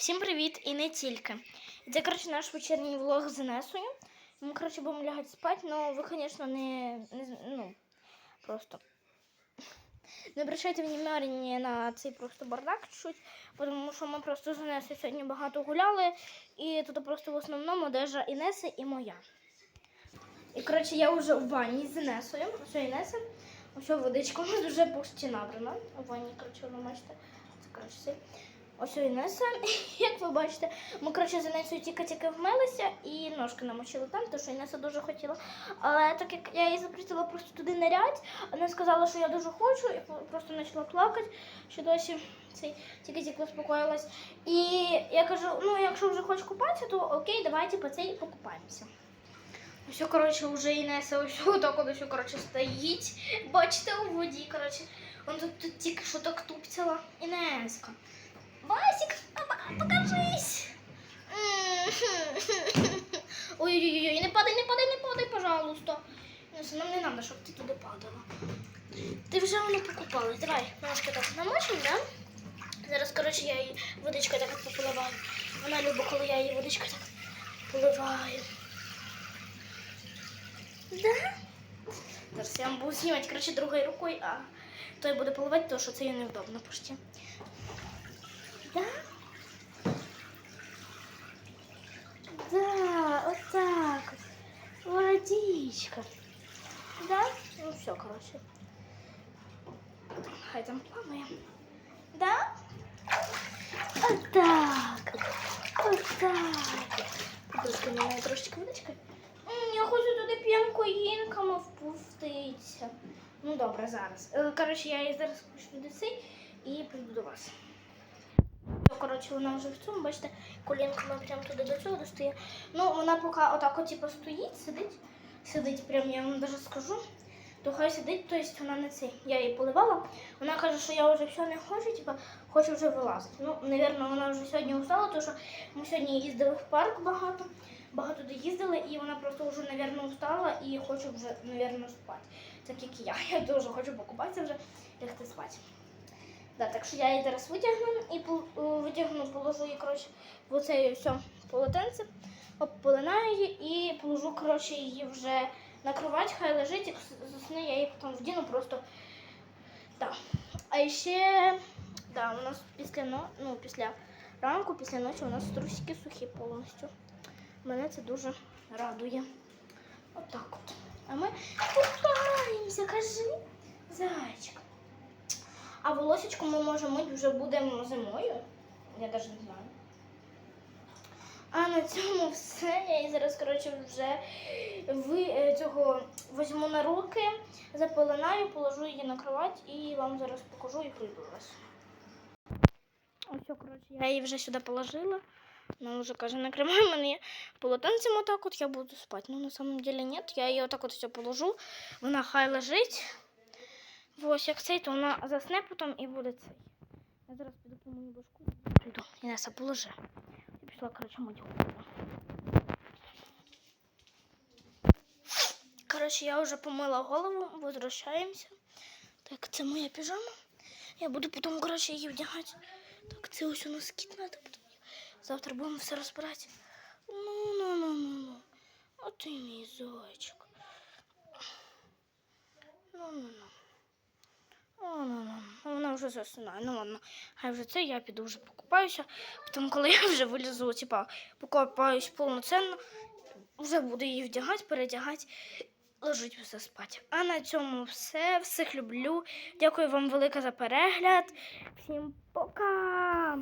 Всім привіт і не тільки. Це, коротше, наш вечірній влог з Інесою. Ми, коротше, будемо лягати спати, але ви, звісно, не, не ну, просто. Не обращайте внимання на цей просто бардак чуть, тому що ми просто з Інесою сьогодні багато гуляли, і тут просто в основному одежа Інеси і моя. І, коротше, я вже у ванні з Інесою. Ось Інеса. Ось водичка у нас вже почти набрана. У ванні, коротше, ви бачите. Це, це. Ось Інеса, як ви бачите, ми коротше з Інесою тільки-тільки вмилися і ножки намочили там, тому що Інеса дуже хотіла. Але так як я її запретила просто туди нирять, вона сказала, що я дуже хочу, і просто почала плакати, що досі цей тільки-тільки успокоїлась. І я кажу: ну, якщо вже хочеш купатися, то окей, давайте по цей покупаємося. Все, коротше, вже Інеса ось отак от ось, коротше, стоїть. Бачите, у воді, коротше. Он тут, тут тільки що так тупцяла. Інеска. Басик, покажись. Ой-ой-ой, не падай, не падай, не падай, пожалуйста. Нам не треба, щоб ти туди падала. Ти вже воно покупала. Давай, ножки так намочимо, да? Зараз, коротше, я її водичкою так пополиваю. Вона любить, коли я її водичкою так поливаю. Да? Зараз я вам буду знімати, коротше, другою рукою, а той буде поливати, тому що це їй невдобно почти. Да? Да, вот так вот. Водичка. Да? Ну все, короче. Хай там плаває. Да? Вот так. Вот так. Трошки мене трошечки водичка. Я хочу туди п'янкоїнками впуститися. Ну добре, зараз. Е, Коротше, я її зараз спущу до цей і прийду до вас. Коротше, вона вже в цьому, бачите, колінками прямо туди до цього достає. Ну, вона поки отак от, типу, стоїть, сидить, сидить прям, я вам навіть скажу. То хай сидить, то есть вона не цей. Я її поливала. Вона каже, що я вже все не хочу, типу, хочу вже вилазити. Ну, напевно, вона вже сьогодні устала, тому що ми сьогодні їздили в парк багато, багато туди їздили, і вона просто вже, напевно, устала і хоче вже, напевно, спати. Так як і я. Я теж хочу покупатися вже, лягти спати. Да, так що я її зараз витягну і е, витягну, положу її, коротше, в оце все полотенце, обполинаю її і положу, коротше, її вже на кровать, хай лежить, як засне, я її потім вдіну просто. Да. А ще, да, у нас після, ну, після ранку, після ночі у нас трусики сухі повністю. Мене це дуже радує. Отак от. А ми купаємося, кажи, зайчик. А волосечко ми можемо мити вже будемо зимою. Я навіть не знаю. А на цьому все. Я її зараз, коротше, вже ви, е, цього візьму на руки, заполинаю, положу її на кровать і вам зараз покажу і прийду вас. Ось, коротше, я її вже сюди положила. Вона вже каже, накривай мене полотенцем отак от я буду спати. Ну, на самом деле нет. Я її отак от все положу. Вона хай лежить. Ось як цей, то вона засне потім і буде цей. Я зараз піду по мою башку. Прийду. Інеса, положи. Я пішла, коротше, мить голову. Коротше, я вже помила голову, возвращаємося. Так, це моя піжама. Я буду потім, коротше, її вдягати. Так, це ось у нас кіт надо. Завтра будемо все розбирати. Ну, ну, ну, ну, ну. А ти мій зайчик. Ну, ну, ну. О, ну, ну. Вже засинаю. Ну ладно, хай вже це, я піду вже покупаюся. Потім, коли я вже вилізу, типа, покупаюсь повноцінно, вже буду її вдягати, передягати, ложить все спати. А на цьому все. Всіх люблю. Дякую вам велике за перегляд. Всім пока!